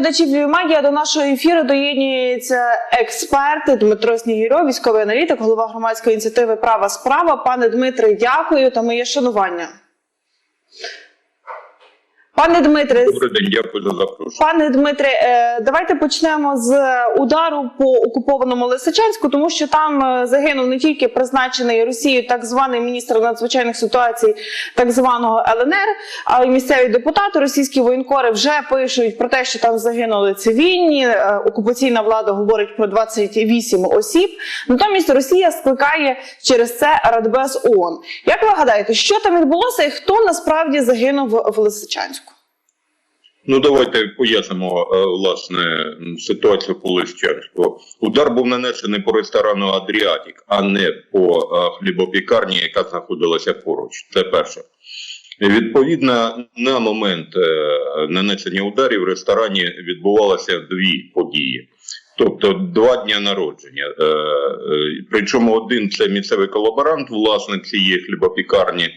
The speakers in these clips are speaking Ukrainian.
глядачів Магія до нашого ефіру доєднюється експерт Дмитро Снігірьо, військовий аналітик, голова громадської ініціативи Права справа. Пане Дмитре, дякую та моє шанування. Пане Дмитре, Добрий день, дякую за запрошення. Пане Дмитре, е, давайте почнемо з удару по окупованому Лисичанську, тому що там е, загинув не тільки призначений Росією так званий міністр надзвичайних ситуацій, так званого ЛНР, а й місцеві депутати, російські воєнкори вже пишуть про те, що там загинули цивільні. е, Окупаційна влада говорить про 28 осіб. Натомість Росія скликає через це Радбез ООН. Як ви гадаєте, що там відбулося, і хто насправді загинув в- в Лисичанську? Ну давайте пояснимо е, власне ситуацію по Лисичанську. Удар був нанесений по ресторану Адріатік, а не по е, хлібопікарні, яка знаходилася поруч. Це перше. Відповідно, на момент е, нанесення ударів в ресторані відбувалося дві події. Тобто два дня народження. Причому один це місцевий колаборант, власник цієї хлібопікарні,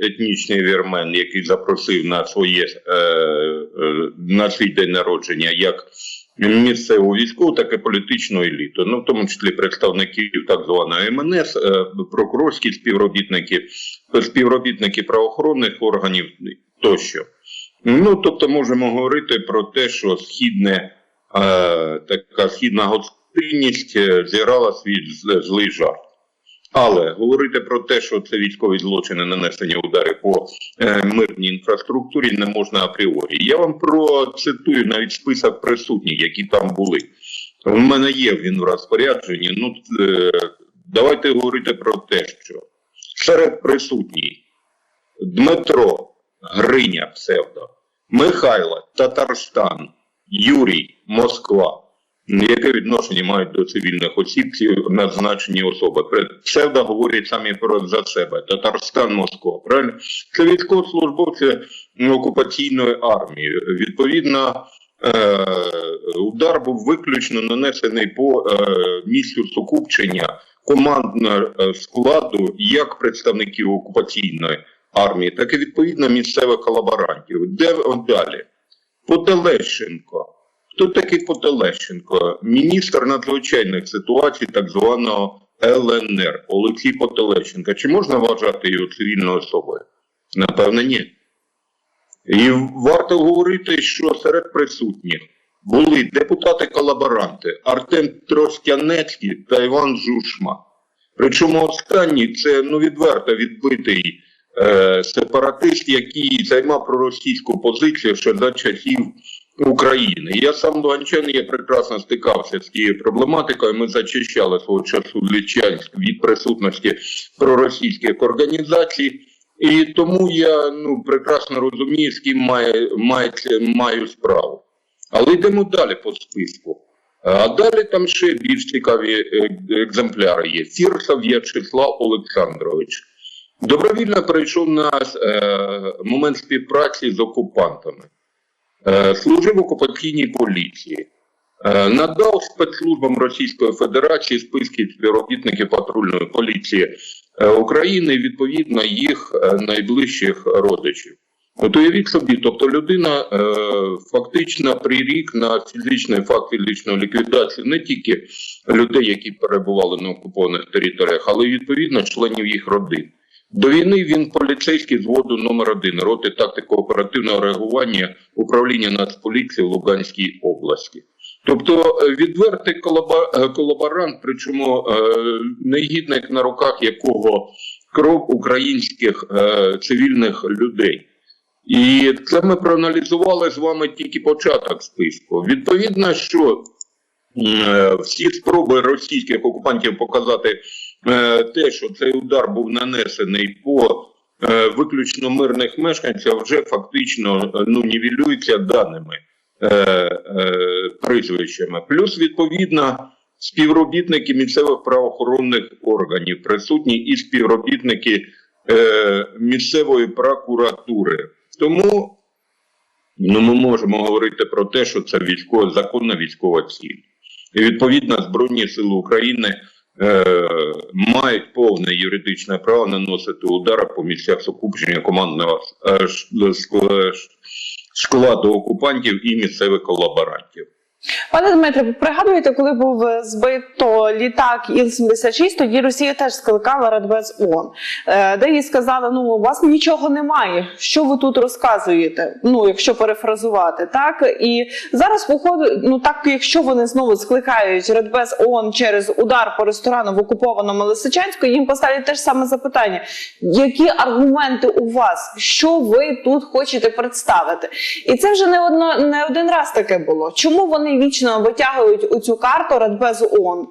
етнічний вірмен, який запросив на своє е, е, на свій день народження як місцеву військову, так і політичну еліту. Ну, в тому числі представників так званої МНС, е, прокурорські співробітники, співробітники правоохоронних органів тощо. Ну, тобто, можемо говорити про те, що східне, е, така східна гостинність е, зіграла свій злий жарт. Але говорити про те, що це військові злочини нанесення ударів по е, мирній інфраструктурі не можна апріорі. Я вам процитую навіть список присутніх, які там були. У мене є він в розпорядженні. Ну е, давайте говорити про те, що серед присутніх Дмитро Гриня псевдо, Михайло Татарстан, Юрій Москва. Яке відношення мають до цивільних осіб ці назначені особи? Псевдо говорять самі про за себе. Татарстан, Москва. Правильно? Це військовослужбовці ну, окупаційної армії. Відповідно, е, удар був виключно нанесений по е, місцю сукупчення командного е, складу як представників окупаційної армії, так і відповідно місцевих колаборантів. Де далі? Потелещенко. Хто такий Потелещенко? Міністр надзвичайних ситуацій так званого ЛНР Олексій Потелещенко. Чи можна вважати його цивільною особою? Напевно, ні. І варто говорити, що серед присутніх були депутати-колаборанти Артем Тростянецький та Іван Жушма. Причому останній це ну відверто відбитий е, сепаратист, який займав проросійську позицію ще за часів України. Я сам Луганчанин, я прекрасно стикався з цією проблематикою. Ми зачищали свого часу Личанськ від присутності проросійських організацій. І тому я ну прекрасно розумію, з ким має, має, маю справу. Але йдемо далі по списку. А далі там ще більш цікаві е, екземпляри є. Фірсов В'ячеслав Олександрович. Добровільно прийшов на е, момент співпраці з окупантами. Е, служив окупаційній поліції. Е, надав спецслужбам Російської Федерації списки співробітників патрульної поліції е, України, відповідно, їх найближчих родичів. От уявіть собі, тобто людина е, фактично прирік на фізичний факт фізичної ліквідації не тільки людей, які перебували на окупованих територіях, але й відповідно членів їх родин. До війни він поліцейський зводу номер 1 роти тактико-оперативного реагування управління Нацполіції в Луганській області. Тобто е, відвертий е, колаборант, причому е, негідник на руках якого кров українських цивільних людей. І це ми проаналізували з вами тільки початок списку. Відповідно, що всі спроби російських окупантів показати те, що цей удар був нанесений по е, виключно мирних мешканців, вже фактично е, ну, нівелюються даними е, е, прізвищами. Плюс, відповідно, співробітники місцевих правоохоронних органів присутні і співробітники е, місцевої прокуратури. Тому ну, ми можемо говорити про те, що це військова законна військова ціль. І відповідно Збройні Сили України е, мають повне юридичне право наносити удари по місцях сукупчення командного е, ск- складу окупантів і місцевих колаборантів. Пане Дмитре, пригадуєте, коли був е, збито літак Іл-76, тоді Росія теж скликала Радбез ООН, е, де їй сказали, ну у вас нічого немає, що ви тут розказуєте, ну якщо перефразувати, так? І зараз виходить, ну так, якщо вони знову скликають Радбез ООН через удар по ресторану в окупованому Лисичанську, їм поставлять те ж саме запитання, які аргументи у вас, що ви тут хочете представити? І це вже не одно не один раз таке було. Чому вони вічно витягують у цю карту Радбез ООН?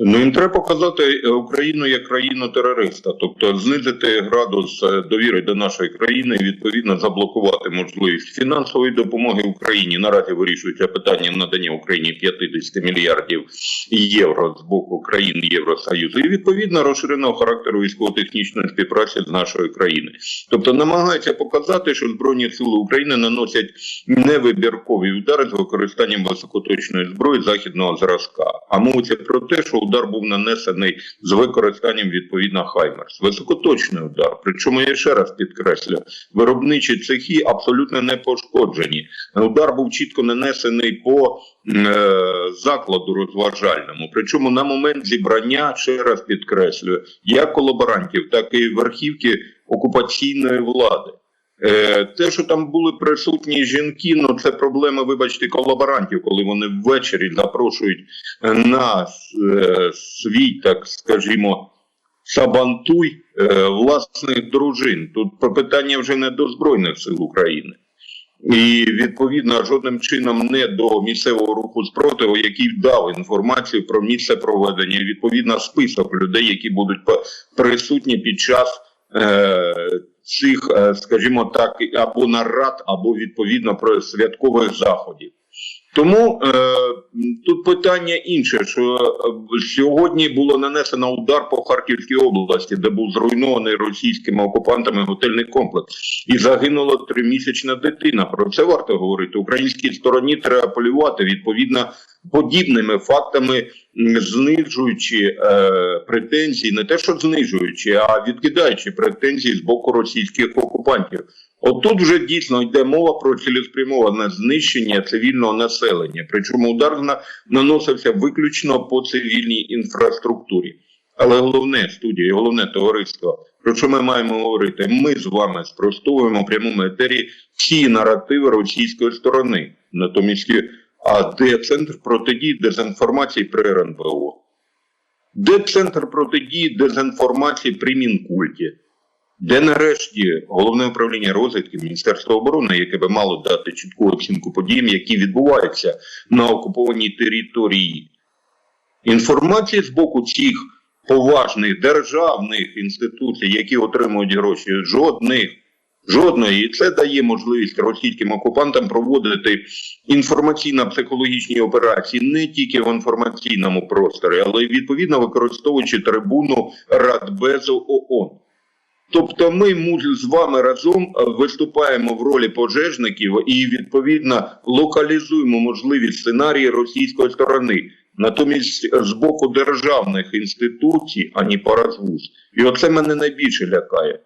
Ну їм треба показати е, Україну як країну терориста, тобто знизити градус е, довіри до нашої країни і відповідно заблокувати можливість фінансової допомоги Україні. Наразі вирішується питання надання Україні 50 мільярдів євро з боку країн Євросоюзу, і відповідно розширеного характеру військово-технічної співпраці з нашою країною. Тобто намагається показати, що збройні сили України наносять невибіркові удари з використанням високоточної зброї західного зразка. А мовиться про те, що удар був нанесений з використанням відповідно Хаймерс. Високоточний удар. Причому я ще раз підкреслю, виробничі цехи абсолютно не пошкоджені. Удар був чітко нанесений по е, закладу розважальному. Причому на момент зібрання ще раз підкреслюю, як колаборантів, так і верхівки окупаційної влади. Е, Те, що там були присутні жінки, ну це проблема, вибачте, колаборантів, коли вони ввечері запрошують на е, свій, так скажімо, сабантуй е, власних дружин. Тут питання вже не до Збройних сил України. І відповідно жодним чином не до місцевого руху спротиву, який дав інформацію про місце проведення, відповідно список людей, які будуть присутні під час цих, е, скажімо так, або нарад, або відповідно про святкових заходів. Тому е, тут питання інше, що е, сьогодні було нанесено удар по Харківській області, де був зруйнований російськими окупантами готельний комплекс, і загинула тримісячна дитина. Про це варто говорити. Українській стороні треба полювати відповідно подібними фактами, знижуючи е, претензії, не те, що знижуючи, а відкидаючи претензії з боку російських окупантів. От тут вже дійсно йде мова про цілеспрямоване знищення цивільного населення. Причому удар наносився виключно по цивільній інфраструктурі. Але головне студія, головне товариство, про що ми маємо говорити? Ми з вами спростовуємо в прямому етері всі наративи російської сторони. Натомість, а де центр протидії дезінформації при РНБО? Де центр протидії дезінформації при Мінкульті? Де нарешті головне управління розвідки Міністерства оборони, яке би мало дати чітку оцінку подіям, які відбуваються на окупованій території, інформації з боку цих поважних державних інституцій, які отримують гроші, жодних. Жодної, і це дає можливість російським окупантам проводити інформаційно-психологічні операції не тільки в інформаційному просторі, але й відповідно використовуючи трибуну Радбезу ООН. Тобто ми з вами разом виступаємо в ролі пожежників і відповідно локалізуємо можливі сценарії російської сторони. Натомість з боку державних інституцій, ані паразвуз. І оце мене найбільше лякає.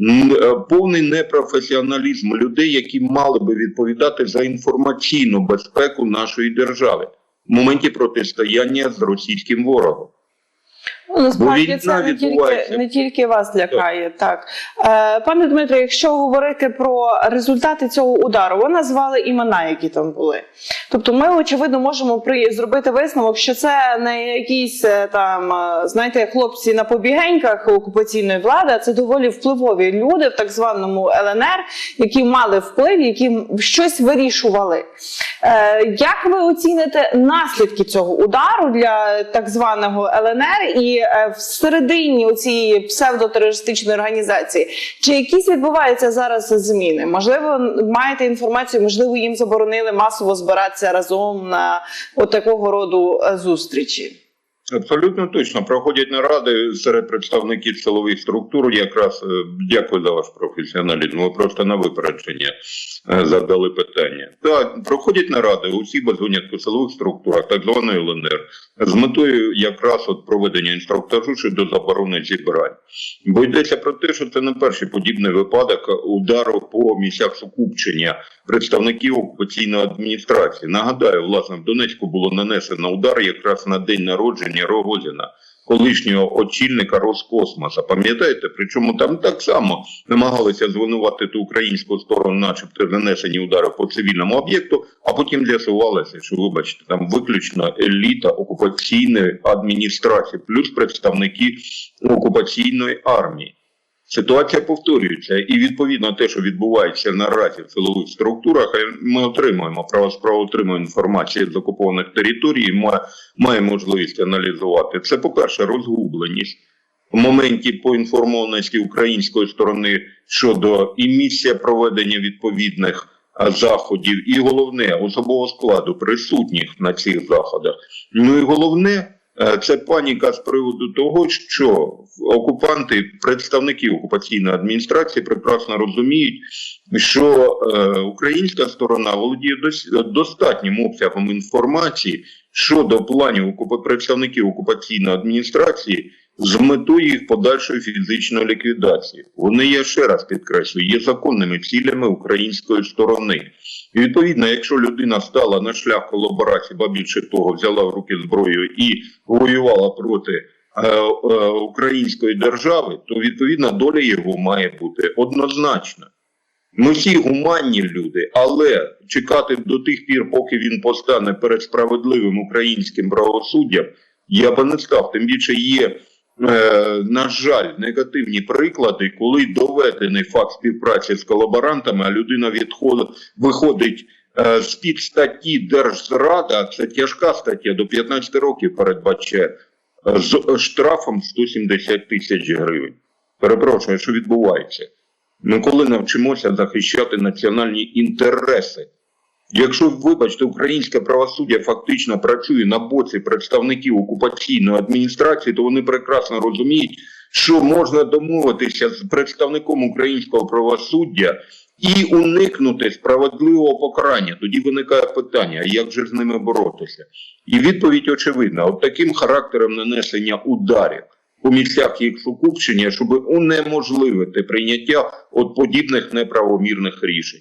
Е, Повний непрофесіоналізм людей, які мали би відповідати за інформаційну безпеку нашої держави в моменті протистояння з російським ворогом. Ну, насправді це не тільки, не тільки вас лякає. Так. Е, пане Дмитре, якщо говорити про результати цього удару, ви назвали імена, які там були. Тобто, ми очевидно можемо при зробити висновок, що це не якісь е, там, е, знаєте, хлопці на побігеньках окупаційної влади, а це доволі впливові люди в так званому ЛНР, які мали вплив, які щось вирішували. Е, як ви оціните наслідки цього удару для так званого ЛНР і е, всередині цієї псевдотерористичної організації? Чи якісь відбуваються зараз зміни? Можливо, маєте інформацію, можливо, їм заборонили масово збиратися разом на от такого роду е, зустрічі? Абсолютно точно. Проходять наради серед представників силових структур. Якраз е, дякую за ваш професіоналізм. Ви просто на випередження е, задали питання. Так, проходять наради у всіх без винятку силових структурах, так званої ЛНР, з метою якраз от проведення інструктажу щодо заборони зібрань. Бо йдеться про те, що це не перший подібний випадок удару по місцях сукупчення представників окупаційної адміністрації. Нагадаю, власне, в Донецьку було нанесено удар якраз на день народження Рогозіна, колишнього очільника Роскосмоса. Пам'ятаєте? Причому там так само намагалися звинуватити українську сторону, начебто нанесені удари по цивільному об'єкту, а потім з'ясувалося, що, вибачте, там виключно еліта окупаційної адміністрації, плюс представники окупаційної армії. Ситуація повторюється, і відповідно те, що відбувається наразі в силових структурах, е, ми отримуємо право отримуємо інформацію з окупованих територій, має, має можливість аналізувати. Це, по-перше, розгубленість в моменті поінформованості української сторони щодо і місця проведення відповідних заходів, і головне особового складу присутніх на цих заходах. Ну і головне. Е, Це паніка з приводу того, що окупанти, представники окупаційної адміністрації, прекрасно розуміють, що е, українська сторона володіє дос- достатнім обсягом інформації щодо планів представників окупаційної адміністрації з метою їх подальшої фізичної ліквідації. Вони, я ще раз підкреслюю, є законними цілями української сторони. І відповідно, якщо людина стала на шлях колаборації, ба більше того, взяла в руки зброю і воювала проти е, е, української держави, то відповідна доля його має бути однозначна. Ми всі гуманні люди, але чекати до тих пір, поки він постане перед справедливим українським правосуддям, я би не сказав. Тим більше є, на жаль, негативні приклади, коли доведений факт співпраці з колаборантами, а людина відходить, виходить е, з під статті Держзрада, це тяжка стаття, до 15 років передбачає е, з штрафом 170 тисяч гривень. Перепрошую, що відбувається? Ми коли навчимося захищати національні інтереси. Якщо, вибачте, українське правосуддя фактично працює на боці представників окупаційної адміністрації, то вони прекрасно розуміють, що можна домовитися з представником українського правосуддя і уникнути справедливого покарання. Тоді виникає питання, як же з ними боротися? І відповідь очевидна: от таким характером нанесення ударів у місцях їх сукупчення, щоб унеможливити прийняття от подібних неправомірних рішень.